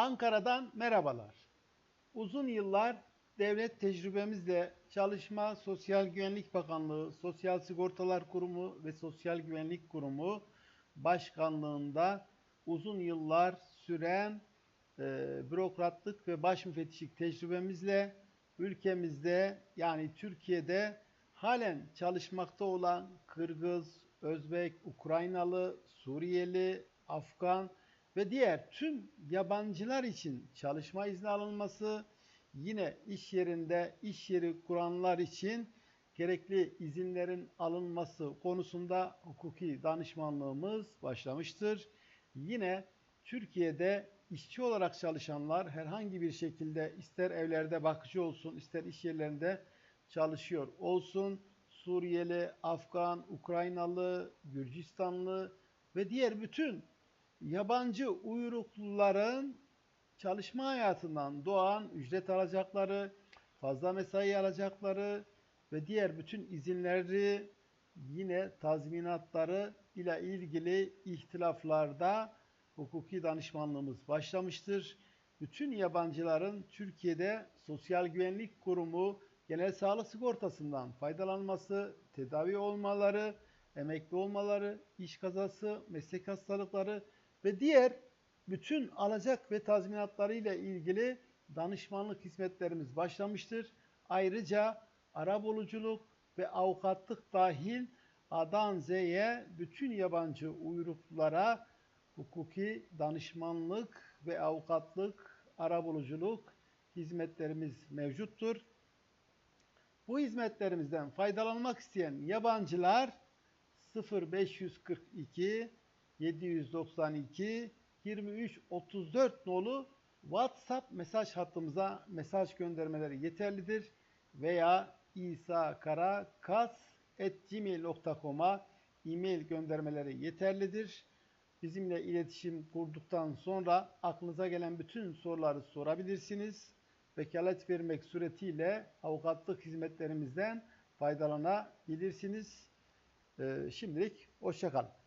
Ankara'dan merhabalar. Uzun yıllar devlet tecrübemizle Çalışma Sosyal Güvenlik Bakanlığı, Sosyal Sigortalar Kurumu ve Sosyal Güvenlik Kurumu başkanlığında uzun yıllar süren e, bürokratlık ve baş müfettişlik tecrübemizle ülkemizde yani Türkiye'de halen çalışmakta olan Kırgız, Özbek, Ukraynalı, Suriyeli, Afgan ve diğer tüm yabancılar için çalışma izni alınması, yine iş yerinde iş yeri kuranlar için gerekli izinlerin alınması konusunda hukuki danışmanlığımız başlamıştır. Yine Türkiye'de işçi olarak çalışanlar herhangi bir şekilde ister evlerde bakıcı olsun, ister iş yerlerinde çalışıyor olsun, Suriyeli, Afgan, Ukraynalı, Gürcistanlı ve diğer bütün yabancı uyrukluların çalışma hayatından doğan ücret alacakları, fazla mesai alacakları ve diğer bütün izinleri yine tazminatları ile ilgili ihtilaflarda hukuki danışmanlığımız başlamıştır. Bütün yabancıların Türkiye'de Sosyal Güvenlik Kurumu genel sağlık sigortasından faydalanması, tedavi olmaları, emekli olmaları, iş kazası, meslek hastalıkları ve diğer bütün alacak ve tazminatları ile ilgili danışmanlık hizmetlerimiz başlamıştır. Ayrıca arabuluculuk ve avukatlık dahil A'dan Z'ye bütün yabancı uyruklulara hukuki danışmanlık ve avukatlık, arabuluculuk hizmetlerimiz mevcuttur. Bu hizmetlerimizden faydalanmak isteyen yabancılar 0542 792 23 34 nolu WhatsApp mesaj hattımıza mesaj göndermeleri yeterlidir veya isakarakas@gmail.com'a e-mail göndermeleri yeterlidir. Bizimle iletişim kurduktan sonra aklınıza gelen bütün soruları sorabilirsiniz. Vekalet vermek suretiyle avukatlık hizmetlerimizden faydalanabilirsiniz. Ee, şimdilik hoşçakalın.